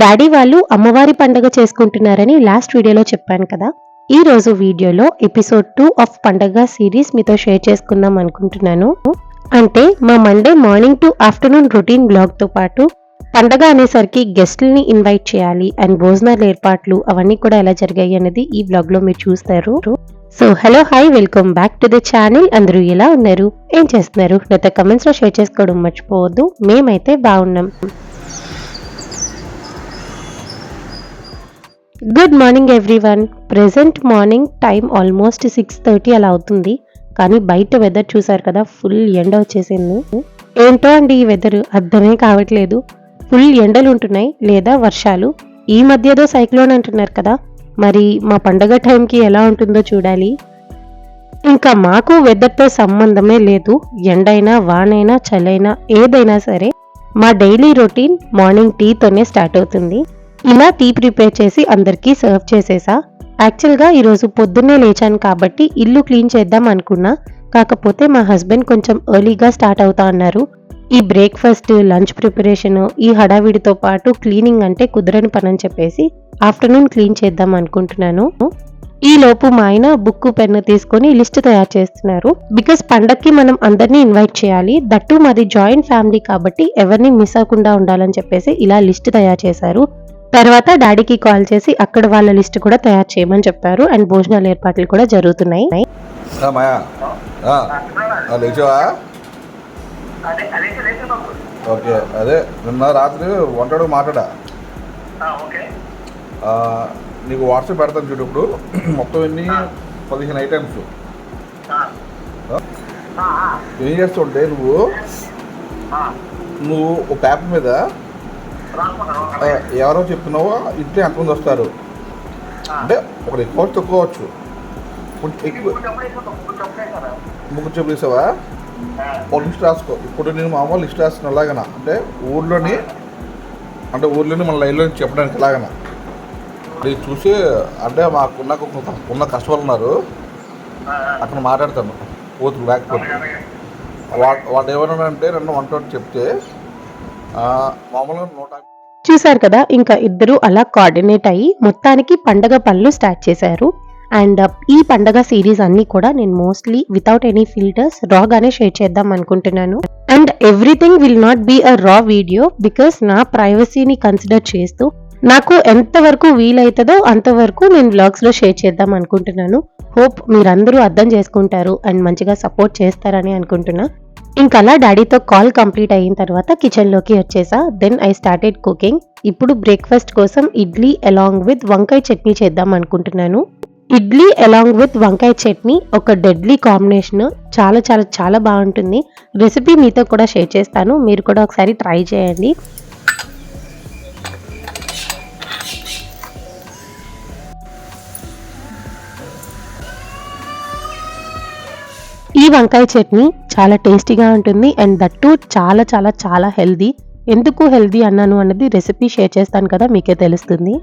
Daddy వాళ్ళు అమ్మవారి పండగ చేసుకుంటున్నారని లాస్ట్ వీడియోలో చెప్పాను కదా. ఈ రోజు వీడియోలో ఎపిసోడ్ టూ ఆఫ్ పండగ సిరీస్ మీతో షేర్ చేసుకుందాం అనుకుంటున్నాను. అంటే మా Monday morning to afternoon routine బ్లాగ్తో పాటు పండగ అనేసరికి గెస్ట్లని ఇన్వైట్ చేయాలి అండ్ భోజనాల ఏర్పాట్లు అవన్నీ కూడా ఎలా జరిగాయి అనేది ఈ బ్లాగ్లో మీరు చూస్తారు. So hello hi welcome back to the channel. అందరూ ఎలా ఉన్నారు? ఏం చేస్తున్నారు? నాతో కమెంట్స్లో షేర్ చేసుకోవడం మర్చిపోవద్దు. మేమైతే బాగున్నాం. Good morning everyone present morning time almost six thirty అలా అవుతుంది. కానీ బయట వెదర్ చూసారు కదా ఫుల్ ఎండ వచ్చేసింది. ఏంటో అండి ఈ వెదర్ అర్థమే కావట్లేదు. ఫుల్ ఎండలు ఉంటున్నాయి లేదా వర్షాలు? ఈ మధ్యదో సైక్లోన్ అంటున్నారు కదా. మరి మా పండగ టైంకి ఎలా ఉంటుందో చూడాలి. ఇంకా మాకు వెదర్తో సంబంధమే లేదు. ఎండైనా వానైనా చలైనా ఏదైనా సరే మా డైలీ రొటీన్ మార్నింగ్ టీతోనే స్టార్ట్ అవుతుంది. ఇలా టీ ప్రిపేర్ చేసి అందరికీ సర్వ్ చేసేసా? యాక్చువల్గా ఈరోజు పొద్దున్నే లేచాను కాబట్టి ఇల్లు క్లీన్ చేద్దాం అనుకున్నా. కాకపోతే మా హస్బెండ్ కొంచెం ఎర్లీగా స్టార్ట్ అవుతా అన్నారు. ఈ బ్రేక్ఫాస్ట్ లంచ్ ప్రిపరేషన్ ఈ హడావిడితో పాటు క్లీనింగ్ అంటే కుదరని పని అని చెప్పేసి ఆఫ్టర్నూన్ క్లీన్ చేద్దాం అనుకుంటున్నాను. ఈ లోపు మా ఆయన బుక్ పెన్ను తీసుకొని లిస్ట్ తయారు చేస్తున్నారు. బికాస్ పండక్కి మనం అందరినీ ఇన్వైట్ చేయాలి. దట్టు మాది జాయింట్ ఫ్యామిలీ కాబట్టి ఎవరిని మిస్ అవ్వకుండా ఉండాలని చెప్పేసి ఇలా లిస్ట్ తయారు చేశారు. తర్వాత డాడీకి కాల్ చేసి అక్కడ వాళ్ళ లిస్ట్ కూడా తయారు చేయమని చెప్పారు. అండ్ భోజనాల ఏర్పాట్లు కూడా జరుగుతున్నాయి. ఓకే అదే నిన్న రాత్రి వంటడు మాట్లాడా ఆ, ఓకే. ఆ, నీకు వాట్సాప్ పెడతాను చూడు ఇప్పుడు. మొత్తం ఎన్ని? పదిహేను ఐటమ్స్. ఆ. ఆ, ఆ, ఏం చేస్తుంటే నువ్వు? ఆ. నువ్వు ఒక పేపర్ మీద ఎవరో చెప్తున్నావో ఇంట్లో ఎంతమంది వస్తారు. అంటే ఒకటి ఎక్కువ తక్కువచ్చు కొంచెం ఎక్కువ. ముగ్గురు చెప్పు వేసావా ఒక లిస్ట్ రాసుకో. ఇప్పుడు నేను మామూలు లిస్ట్ రాసిన అలాగన అంటే ఊర్లోని అంటే ఊర్లోని మన లైన్లో చెప్పడానికి ఎలాగన. ఇది చూసి అంటే మాకున్న ఉన్న కస్టమర్లు ఉన్నారు. అక్కడ మాట్లాడతాను. పోతులు లేకపోతే వాడు ఏమన్నాడంటే నన్ను వంట ఒకటి చెప్తే మామూలుగా నూట చూశారు కదా ఇంకా ఇద్దరు అలా కోఆర్డినేట్ అయ్యి మొత్తానికి పండగ పనులు స్టార్ట్ చేశారు. అండ్ uh, ఈ పండగ సిరీస్ అన్ని కూడా నేను మోస్ట్లీ వితౌట్ ఎనీ ఫిల్టర్స్ రాగానే షేర్ చేద్దాం అనుకుంటున్నాను. And everything will not be a raw video because నా ప్రైవసీని కన్సిడర్ చేస్తూ నాకు ఎంతవరకు వీలవుతుందో అంతవరకు నేను వ్లాగ్స్లో షేర్ చేద్దాం అనుకుంటున్నాను. హోప్ మీరందరూ అర్థం చేసుకుంటారు అండ్ మంచిగా సపోర్ట్ చేస్తారని అనుకుంటున్నా. అలా డాడీతో కాల్ కంప్లీట్ అయిన తర్వాత కిచెన్లోకి వచ్చేసా. దెన్ ఐ స్టార్టెడ్ కుకింగ్ ఇప్పుడు బ్రేక్ఫాస్ట్ కోసం ఇడ్లీ అలాంగ్ విత్ వంకాయ చట్నీ చేద్దాం అనుకుంటున్నాను. ఇడ్లీ అలాంగ్ విత్ వంకాయ చట్నీ ఒక డెడ్లీ కాంబినేషన్ చాలా చాలా చాలా బాగుంటుంది. రెసిపీ మీతో కూడా షేర్ చేస్తాను. మీరు కూడా ఒకసారి ట్రై చేయండి. వంకాయ చట్నీ చాలా టేస్టీగా ఉంటుంది అండ్ దట్టు చాలా చాలా చాలా హెల్దీ. ఎందుకు హెల్దీ అన్నాను అన్నది రెసిపీ షేర్ చేస్తాను కదా మీకే తెలుస్తుంది.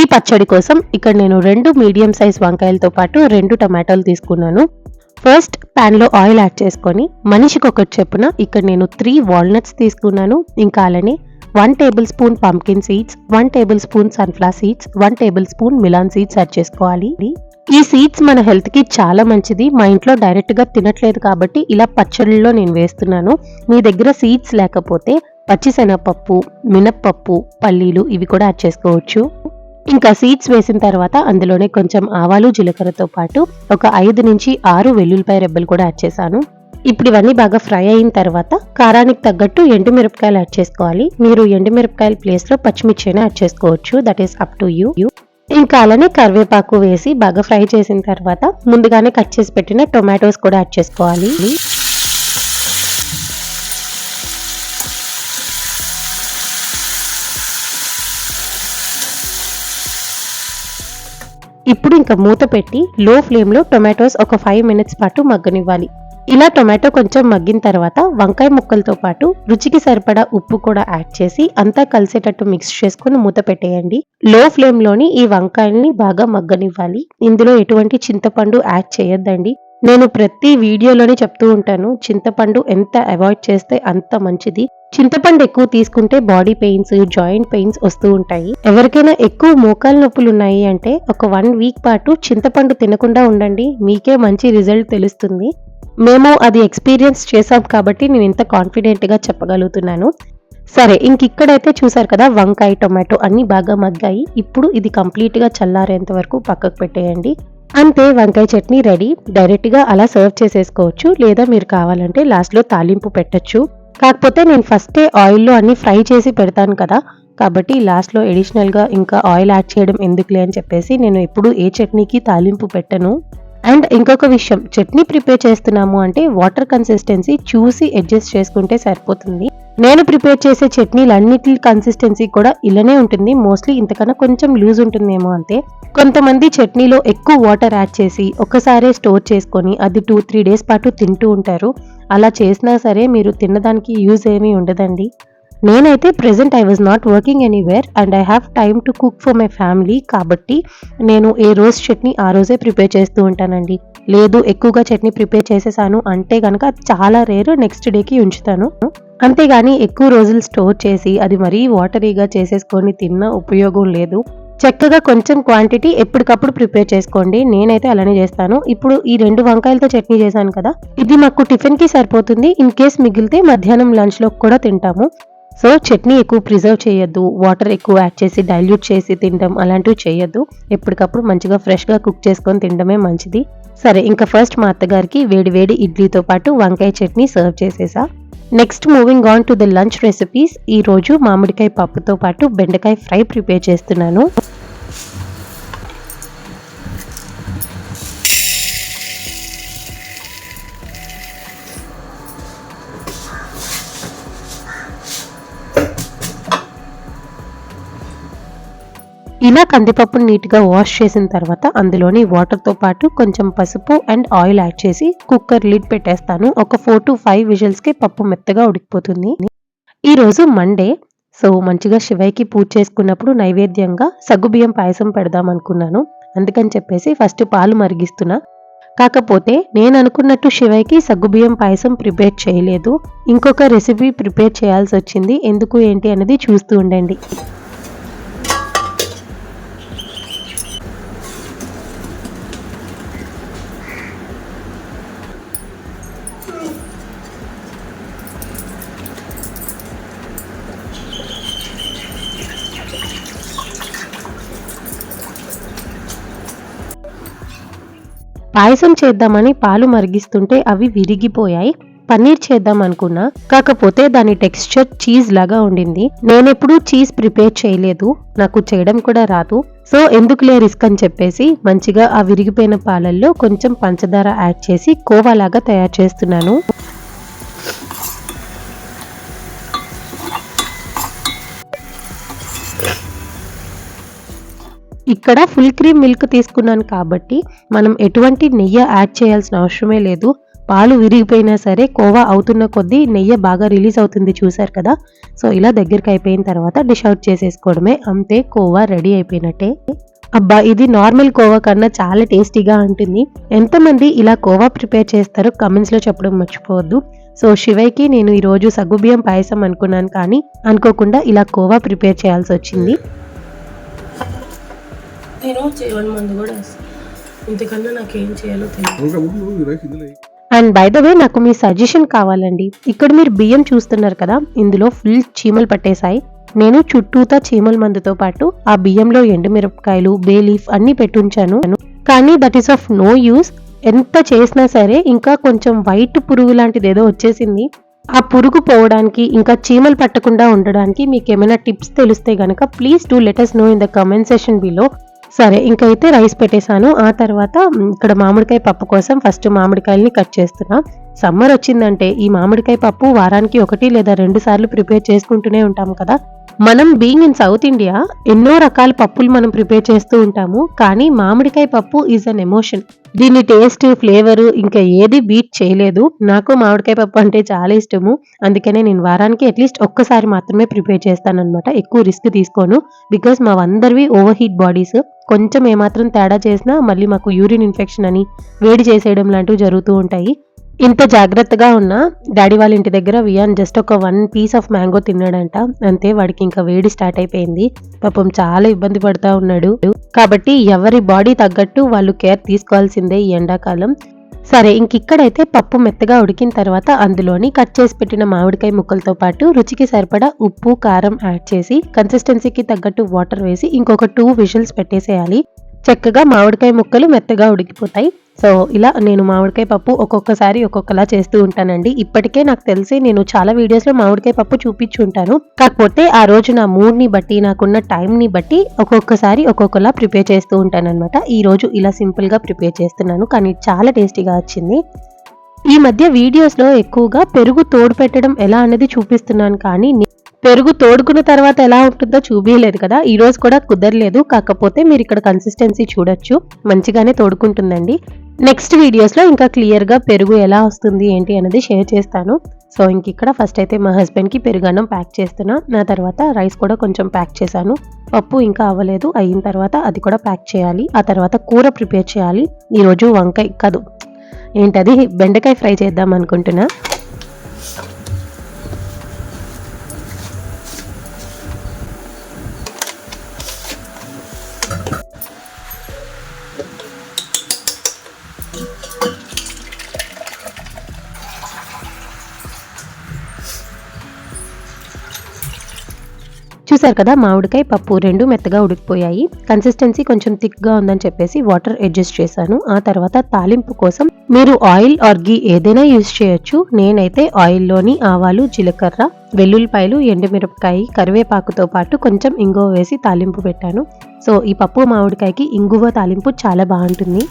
ఈ పచ్చడి కోసం ఇక్కడ నేను రెండు మీడియం సైజ్ వంకాయలతో పాటు రెండు టమాటాలు తీసుకున్నాను. ఫస్ట్ ప్యాన్లో ఆయిల్ యాడ్ చేసుకొని మనిషికి ఒకటి చెప్పున ఇక్కడ నేను త్రీ వాల్నట్స్ తీసుకున్నాను. ఇంకా అలానే one tablespoon pumpkin seeds one tablespoon sunflower seeds one tablespoon melon seeds add చేసుకోవాలి. ఈ సీడ్స్ మన హెల్త్కి చాలా మంచిది. మా ఇంట్లో డైరెక్ట్గా తినట్లేదు కాబట్టి ఇలా పచ్చళ్ళలో నేను వేస్తున్నాను. మీ దగ్గర సీడ్స్ లేకపోతే పచ్చిశనగపప్పు మినప్పప్పు పల్లీలు ఇవి కూడా యాడ్ చేసుకోవచ్చు. ఇంకా సీడ్స్ వేసిన తర్వాత అందులోనే కొంచెం ఆవాలు జీలకర్రతో పాటు ఒక ఐదు నుంచి ఆరు వెల్లుల్లిపాయ రెబ్బలు కూడా యాడ్ చేశాను. ఇప్పుడు ఇవన్నీ బాగా ఫ్రై అయిన తర్వాత కారానికి తగ్గట్టు ఎండుమిరపకాయలు యాడ్ చేసుకోవాలి. మీరు ఎండుమిరపకాయల ప్లేస్లో పచ్చిమిర్చి అయినా యాడ్ చేసుకోవచ్చు. That is up to you. ఇంకా అలానే కరివేపాకు వేసి బాగా ఫ్రై చేసిన తర్వాత ముందుగానే కట్ చేసి పెట్టిన టొమాటోస్ కూడా యాడ్ చేసుకోవాలి. ఇప్పుడు ఇంకా మూత పెట్టి లో ఫ్లేమ్లో టొమాటోస్ ఒక ఫైవ్ మినిట్స్ పాటు మగ్గనివ్వాలి. ఇలా టొమాటో కొంచెం మగ్గిన తర్వాత వంకాయ ముక్కలతో పాటు రుచికి సరిపడా ఉప్పు కూడా యాడ్ చేసి అంతా కలిసేటట్టు మిక్స్ చేసుకుని మూత పెట్టేయండి. లో ఫ్లేమ్లోని ఈ వంకాయల్ని బాగా మగ్గనివ్వాలి. ఇందులో ఎటువంటి చింతపండు యాడ్ చేయొద్దండి. నేను ప్రతి వీడియోలోనే చెప్తూ ఉంటాను చింతపండు ఎంత అవాయిడ్ చేస్తే అంత మంచిది. చింతపండు ఎక్కువ తీసుకుంటే బాడీ పెయిన్స్ జాయింట్ పెయిన్స్ వస్తూ ఉంటాయి. ఎవరికైనా ఎక్కువ మోకాలు నొప్పులు ఉన్నాయి అంటే ఒక వన్ వీక్ పాటు చింతపండు తినకుండా ఉండండి. మీకే మంచి రిజల్ట్ తెలుస్తుంది. మేము అది ఎక్స్పీరియన్స్ చేసాం కాబట్టి నేను ఇంత కాన్ఫిడెంట్గా చెప్పగలుగుతున్నాను. సరే ఇంక ఇక్కడైతే చూసారు కదా వంకాయ టొమాటో అన్నీ బాగా మగ్గాయి. ఇప్పుడు ఇది కంప్లీట్గా చల్లారేంత వరకు పక్కకు పెట్టేయండి. అంతే వంకాయ చట్నీ రెడీ. డైరెక్ట్గా అలా సర్వ్ చేసేసుకోవచ్చు. లేదా మీరు కావాలంటే లాస్ట్లో తాలింపు పెట్టచ్చు. కాకపోతే నేను ఫస్టే ఆయిల్లో అన్ని ఫ్రై చేసి పెడతాను కదా కాబట్టి లాస్ట్లో ఎడిషనల్గా ఇంకా ఆయిల్ యాడ్ చేయడం ఎందుకులే అని చెప్పేసి నేను ఎప్పుడు ఏ చట్నీకి తాలింపు పెట్టను. అండ్ ఇంకొక విషయం చట్నీ ప్రిపేర్ చేస్తున్నాము అంటే వాటర్ కన్సిస్టెన్సీ చూసి అడ్జస్ట్ చేసుకుంటే సరిపోతుంది. నేను ప్రిపేర్ చేసే చట్నీలు అన్నిటి కన్సిస్టెన్సీ కూడా ఇలానే ఉంటుంది. మోస్ట్లీ ఇంతకన్నా కొంచెం లూజ్ ఉంటుందేమో అంతే. కొంతమంది చట్నీలో ఎక్కువ వాటర్ యాడ్ చేసి ఒకసారే స్టోర్ చేసుకొని అది టూ త్రీ డేస్ పాటు తింటూ ఉంటారు. అలా చేసినా సరే మీరు తినడానికి యూజ్ ఏమీ ఉండదండి. నేనైతే present I was not working anywhere and I have time to cook for my family కాబట్టి నేను ఏ రోజు చట్నీ ఆ రోజే ప్రిపేర్ చేస్తూ ఉంటానండి. లేదు ఎక్కువగా చట్నీ ప్రిపేర్ చేసేసాను అంటే కనుక చాలా రేరు నెక్స్ట్ డేకి ఉంచుతాను. అంతేగాని ఎక్కువ రోజులు స్టోర్ చేసి అది మరీ వాటరీగా చేసేసుకొని తిన్న ఉపయోగం లేదు. చక్కగా కొంచెం క్వాంటిటీ ఎప్పటికప్పుడు ప్రిపేర్ చేసుకోండి. నేనైతే అలానే చేస్తాను. ఇప్పుడు ఈ రెండు వంకాయలతో చట్నీ చేశాను కదా ఇది మాకు టిఫిన్కి సరిపోతుంది. ఇన్ కేస్ మిగిలితే మధ్యాహ్నం లంచ్లో కూడా తింటాము. సో చట్నీ ఎక్కువ ప్రిజర్వ్ చేయొద్దు వాటర్ ఎక్కువ యాడ్ చేసి డైల్యూట్ చేసి తినడం అలాంటివి చేయొద్దు. ఎప్పటికప్పుడు మంచిగా ఫ్రెష్గా కుక్ చేసుకొని తినడమే మంచిది. సరే ఇంకా ఫస్ట్ మా అత్తగారికి వేడి వేడి ఇడ్లీతో పాటు వంకాయ చట్నీ సర్వ్ చేసేసా. Next moving on to the lunch recipes ఈ రోజు మామిడికాయ పప్పుతో పాటు బెండకాయ ఫ్రై ప్రిపేర్ చేస్తున్నాను. ఇలా కందిపప్పును నీట్గా వాష్ చేసిన తర్వాత అందులోని వాటర్తో పాటు కొంచెం పసుపు అండ్ ఆయిల్ యాడ్ చేసి కుక్కర్ లిడ్ పెట్టేస్తాను. ఒక ఫోర్ టు ఫైవ్ విజిల్స్కి పప్పు మెత్తగా ఉడికిపోతుంది. ఈరోజు మండే సో మంచిగా శివయ్యకి పూజ చేసుకున్నప్పుడు నైవేద్యంగా సగ్గుబియ్యం పాయసం పెడదాం అనుకున్నాను. అందుకని చెప్పేసి ఫస్ట్ పాలు మరిగిస్తున్నా. కాకపోతే నేను అనుకున్నట్టు శివయ్యకి సగ్గుబియ్యం పాయసం ప్రిపేర్ చేయలేదు. ఇంకొక రెసిపీ ప్రిపేర్ చేయాల్సి వచ్చింది. ఎందుకు ఏంటి అనేది చూస్తూ ఉండండి. పాయసం చేద్దామని పాలు మరిగిస్తుంటే అవి విరిగిపోయాయి. పన్నీర్ చేద్దాం అనుకున్నా. కాకపోతే దాని టెక్స్చర్ చీజ్ లాగా ఉండింది. నేనెప్పుడు చీజ్ ప్రిపేర్ చేయలేదు. నాకు చేయడం కూడా రాదు. సో ఎందుకులే రిస్క్ అని చెప్పేసి మంచిగా ఆ విరిగిపోయిన పాలల్లో కొంచెం పంచదార యాడ్ చేసి కోవా లాగా తయారు చేస్తున్నాను. ఇక్కడ ఫుల్ క్రీమ్ మిల్క్ తీసుకున్నాను కాబట్టి మనం ఎటువంటి నెయ్యి యాడ్ చేయాల్సిన అవసరమే లేదు. పాలు విరిగిపోయినా సరే కోవా అవుతున్న కొద్దీ నెయ్యి బాగా రిలీజ్ అవుతుంది చూసారు కదా. సో ఇలా దగ్గరికి అయిపోయిన తర్వాత డిష్ అవుట్ చేసేసుకోవడమే. అంతే కోవా రెడీ అయిపోయినట్టే. అబ్బా ఇది నార్మల్ కోవా కన్నా చాలా టేస్టీగా ఉంటుంది. ఎంతమంది ఇలా కోవా ప్రిపేర్ చేస్తారో కమెంట్స్లో చెప్పడం మర్చిపోవద్దు. సో శివయ్కి నేను ఈరోజు సగ్గుబియ్యం పాయసం అనుకున్నాను కానీ అనుకోకుండా ఇలా కోవా ప్రిపేర్ చేయాల్సి వచ్చింది. నేను మందు కూడా వేస్తాను. ఇంతకన్నా నాకేం చేయాలో తెలియదు. అండ్ బై ద వే నాకు మీ సజెషన్ కావాలండి. ఇక్కడ మీరు బియ్యం చూస్తున్నారు కదా ఇందులో ఫుల్ చీమలు పట్టేశాయి. నేను చుట్టూతా చీమల మందుతో పాటు ఆ బియ్యంలో ఎండుమిరపకాయలు బే లీఫ్ అన్ని పెట్టుంచాను. కానీ that is of no use ఎంత చేసినా సరే ఇంకా కొంచెం వైట్ పురుగు లాంటిది ఏదో వచ్చేసింది. ఆ పురుగు పోవడానికి ఇంకా చీమలు పట్టకుండా ఉండడానికి మీకు ఏమైనా టిప్స్ తెలిస్తే గనక please do let us know in the comment session below సరే ఇంకైతే రైస్ పెట్టేశాను. ఆ తర్వాత ఇక్కడ మామిడికాయ పప్పు కోసం ఫస్ట్ మామిడికాయల్ని కట్ చేస్తున్నా. సమ్మర్ వచ్చిందంటే ఈ మామిడికాయ పప్పు వారానికి ఒకటి లేదా రెండు సార్లు ప్రిపేర్ చేసుకుంటూనే ఉంటాం కదా. మనం బీయింగ్ ఇన్ సౌత్ ఇండియా ఎన్నో రకాల పప్పులు మనం ప్రిపేర్ చేస్తూ ఉంటాము కానీ మామిడికాయ పప్పు ఈజ్ అన్ ఎమోషన్ దీని టేస్ట్ ఫ్లేవర్ ఇంకా ఏది బీట్ చేయలేదు. నాకు మామిడికాయ పప్పు అంటే చాలా ఇష్టము. అందుకనే నేను వారానికి అట్లీస్ట్ ఒక్కసారి మాత్రమే ప్రిపేర్ చేస్తానన్నమాట. ఎక్కువ రిస్క్ తీసుకోను. బికాస్ మా అందరివి ఓవర్ హీట్ బాడీస్ కొంచెం ఏమాత్రం తేడా చేసినా మళ్ళీ మాకు యూరిన్ ఇన్ఫెక్షన్ అని వేడి చేసేయడం లాంటివి జరుగుతూ ఉంటాయి. ఇంత జాగ్రత్తగా ఉన్న డాడీ వాళ్ళ ఇంటి దగ్గర వియాన్ జస్ట్ ఒక వన్ పీస్ ఆఫ్ మ్యాంగో తిన్నాడంట. అంతే వాడికి ఇంకా వేడి స్టార్ట్ అయిపోయింది. పాపం చాలా ఇబ్బంది పడతా ఉన్నాడు. కాబట్టి ఎవరి బాడీ తగ్గట్టు వాళ్ళు కేర్ తీసుకోవాల్సిందే ఈ ఎండాకాలం. సరే ఇంక ఇక్కడైతే పప్పు మెత్తగా ఉడికిన తర్వాత అందులోని కట్ చేసి పెట్టిన మామిడికాయ ముక్కలతో పాటు రుచికి సరిపడా ఉప్పు కారం యాడ్ చేసి కన్సిస్టెన్సీకి తగ్గట్టు వాటర్ వేసి ఇంకొక టూ విజిల్స్ పెట్టేసేయాలి. చక్కగా మామిడికాయ ముక్కలు మెత్తగా ఉడికిపోతాయి. సో ఇలా నేను మామిడికాయ పప్పు ఒక్కొక్కసారి ఒక్కొక్కలా చేస్తూ ఉంటానండి. ఇప్పటికే నాకు తెలిసి నేను చాలా వీడియోస్లో మామిడికాయ పప్పు చూపించుంటాను కాకపోతే ఆ రోజు నా మూడ్ని బట్టి నాకున్న టైంని బట్టి ఒక్కొక్కసారి ఒక్కొక్కలా ప్రిపేర్ చేస్తూ ఉంటానన్నమాట. ఈరోజు ఈ రోజు ఇలా సింపుల్గా ప్రిపేర్ చేస్తున్నాను. కానీ చాలా టేస్టీగా వచ్చింది. ఈ మధ్య వీడియోస్లో ఎక్కువగా పెరుగు తోడు పెట్టడం ఎలా అనేది చూపిస్తున్నాను కానీ పెరుగు తోడుకున్న తర్వాత ఎలా ఉంటుందో చూపించలేదు కదా. ఈ రోజు కూడా కుదరలేదు. కాకపోతే మీరు ఇక్కడ కన్సిస్టెన్సీ చూడొచ్చు. మంచిగానే తోడుకుంటుందండి. నెక్స్ట్ వీడియోస్లో ఇంకా క్లియర్గా పెరుగు ఎలా వస్తుంది ఏంటి అనేది షేర్ చేస్తాను. సో ఇంక ఇక్కడ ఫస్ట్ అయితే మా హస్బెండ్కి పెరుగన్నం ప్యాక్ చేస్తున్నా. నా తర్వాత రైస్ కూడా కొంచెం ప్యాక్ చేశాను. పప్పు ఇంకా అవ్వలేదు. అయిన తర్వాత అది కూడా ప్యాక్ చేయాలి. ఆ తర్వాత కూర ప్రిపేర్ చేయాలి. ఈరోజు వంకాయ కాదు ఏంటది? బెండకాయ ఫ్రై చేద్దాం అనుకుంటున్నా. చూసారు కదా మామిడికాయ పప్పు రెండు మెత్తగా ఉడికిపోయాయి. కన్సిస్టెన్సీ కొంచెం థిక్గా ఉందని చెప్పేసి వాటర్ అడ్జస్ట్ చేశాను. ఆ తర్వాత తాలింపు కోసం మీరు ఆయిల్ ఆర్ గీ ఏదైనా యూజ్ చేయొచ్చు. నేనైతే ఆయిల్లోని ఆవాలు జీలకర్ర వెల్లుల్లిపాయలు ఎండుమిరపకాయ కరివేపాకుతో పాటు కొంచెం ఇంగువ వేసి తాలింపు పెట్టాను. సో ఈ పప్పు మామిడికాయకి ఇంగువ తాలింపు చాలా బాగుంటుంది.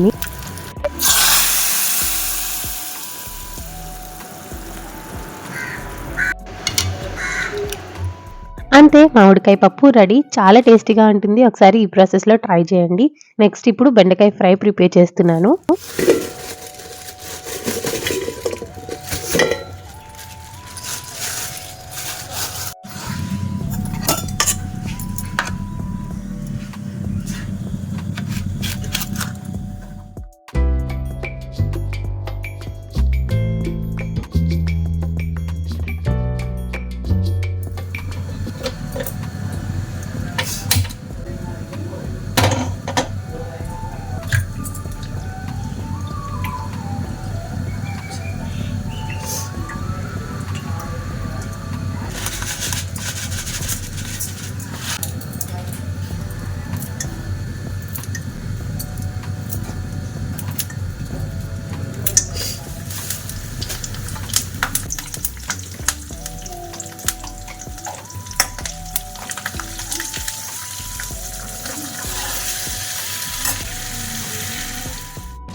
అంతే మామిడికాయ పప్పు రెడీ. చాలా టేస్టీగా ఉంటుంది. ఒకసారి ఈ ప్రాసెస్లో ట్రై చేయండి. నెక్స్ట్ ఇప్పుడు బెండకాయ ఫ్రై ప్రిపేర్ చేస్తున్నాను.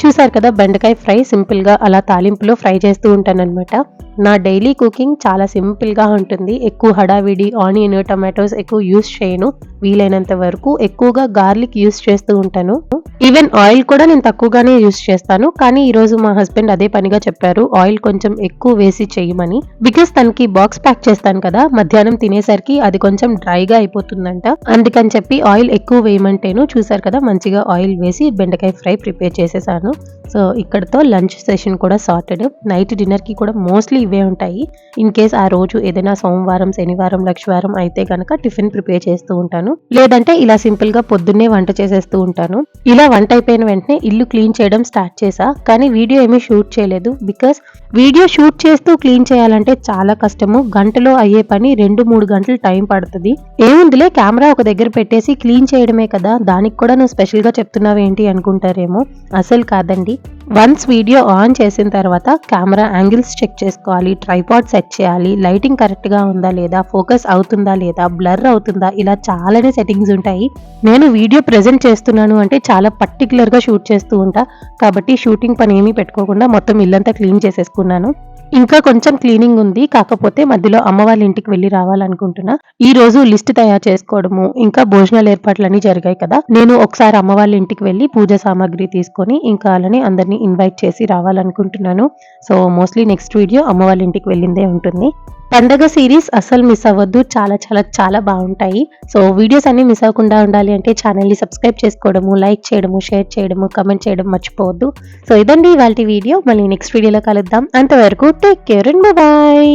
చూసారు కదా బెండకాయ ఫ్రై సింపుల్గా అలా తాలింపులో ఫ్రై చేస్తూ ఉంటానన్నమాట. నా డైలీ కుకింగ్ చాలా సింపుల్గా ఉంటుంది. ఎక్కువ హడావిడి ఆనియన్ టమాటోస్ ఎక్కువ యూస్ చేయను. వీలైనంత వరకు ఎక్కువగా గార్లిక్ యూస్ చేస్తూ ఉంటాను. ఈవెన్ ఆయిల్ కూడా నేను తక్కువగానే యూస్ చేస్తాను. కానీ ఈ రోజు మా హస్బెండ్ అదే పనిగా చెప్పారు. ఆయిల్ కొంచెం ఎక్కువ వేసి చేయమని. బికాస్ తనకి బాక్స్ ప్యాక్ చేస్తాను కదా మధ్యాహ్నం తినేసరికి అది కొంచెం డ్రైగా అయిపోతుందంట. అందుకని చెప్పి ఆయిల్ ఎక్కువ వేయమంటేను చూసారు కదా మంచిగా ఆయిల్ వేసి బెండకాయ ఫ్రై ప్రిపేర్ చేసేసాను. సో ఇక్కడతో లంచ్ సెషన్ కూడా సార్టెడ్. నైట్ డిన్నర్కి కూడా మోస్ట్లీ ఇవే ఉంటాయి. ఇన్ కేస్ ఆ రోజు ఏదైనా సోమవారం శనివారం లక్షవారం అయితే గనక టిఫిన్ ప్రిపేర్ చేస్తూ ఉంటాను. లేదంటే ఇలా సింపుల్గా పొద్దున్నే వంట చేసేస్తూ ఉంటాను. ఇలా వంట అయిపోయిన వెంటనే ఇల్లు క్లీన్ చేయడం స్టార్ట్ చేసా కానీ వీడియో ఏమీ షూట్ చేయలేదు. బికాస్ వీడియో షూట్ చేస్తూ క్లీన్ చేయాలంటే చాలా కష్టము. గంటలో అయ్యే పని రెండు మూడు గంటలు టైం పడుతుంది. ఏముందిలే కెమెరా ఒక దగ్గర పెట్టేసి క్లీన్ చేయడమే కదా. దానికి కూడా నువ్వు స్పెషల్గా చెప్తున్నావేంటి చెప్తున్నావు ఏంటి అనుకుంటారేమో. అసలు కాదండి. వన్స్ వీడియో ఆన్ చేసిన తర్వాత కెమెరా యాంగిల్స్ చెక్ చేసుకోవాలి ట్రైపాడ్ సెట్ చేయాలి లైటింగ్ కరెక్ట్గా ఉందా లేదా ఫోకస్ అవుతుందా లేదా బ్లర్ అవుతుందా ఇలా చాలానే సెట్టింగ్స్ ఉంటాయి. నేను వీడియో ప్రెజెంట్ చేస్తున్నాను అంటే చాలా పర్టికులర్గా షూట్ చేస్తూ ఉంటా. కాబట్టి షూటింగ్ పని ఏమీ పెట్టుకోకుండా మొత్తం ఇల్లంతా క్లీన్ చేసేసుకున్నాను. ఇంకా కొంచెం క్లీనింగ్ ఉంది. కాకపోతే మధ్యలో అమ్మ వాళ్ళ ఇంటికి వెళ్ళి రావాలనుకుంటున్నా. ఈ రోజు లిస్ట్ తయారు చేసుకోవడము ఇంకా భోజనాల ఏర్పాట్లన్నీ జరిగాయి కదా. నేను ఒకసారి అమ్మ వాళ్ళ ఇంటికి వెళ్ళి పూజ సామాగ్రి తీసుకొని ఇంకా అలానే అందరినీ ఇన్వైట్ చేసి రావాలనుకుంటున్నాను. సో మోస్ట్లీ నెక్స్ట్ వీడియో అమ్మ వాళ్ళ ఇంటికి వెళ్ళిందే ఉంటుంది. పండగ సిరీస్ అసలు మిస్ అవ్వద్దు. చాలా చాలా చాలా బాగుంటాయి. సో వీడియోస్ అన్ని మిస్ అవ్వకుండా ఉండాలి అంటే ఛానల్ని సబ్స్క్రైబ్ చేసుకోవడము లైక్ చేయడము షేర్ చేయడము కమెంట్ చేయడం మర్చిపోవద్దు. సో ఇదండి ఇవాళ వీడియో మళ్ళీ నెక్స్ట్ వీడియోలో కలుద్దాం. అంతవరకు టేక్ కేర్ అండ్ బాయ్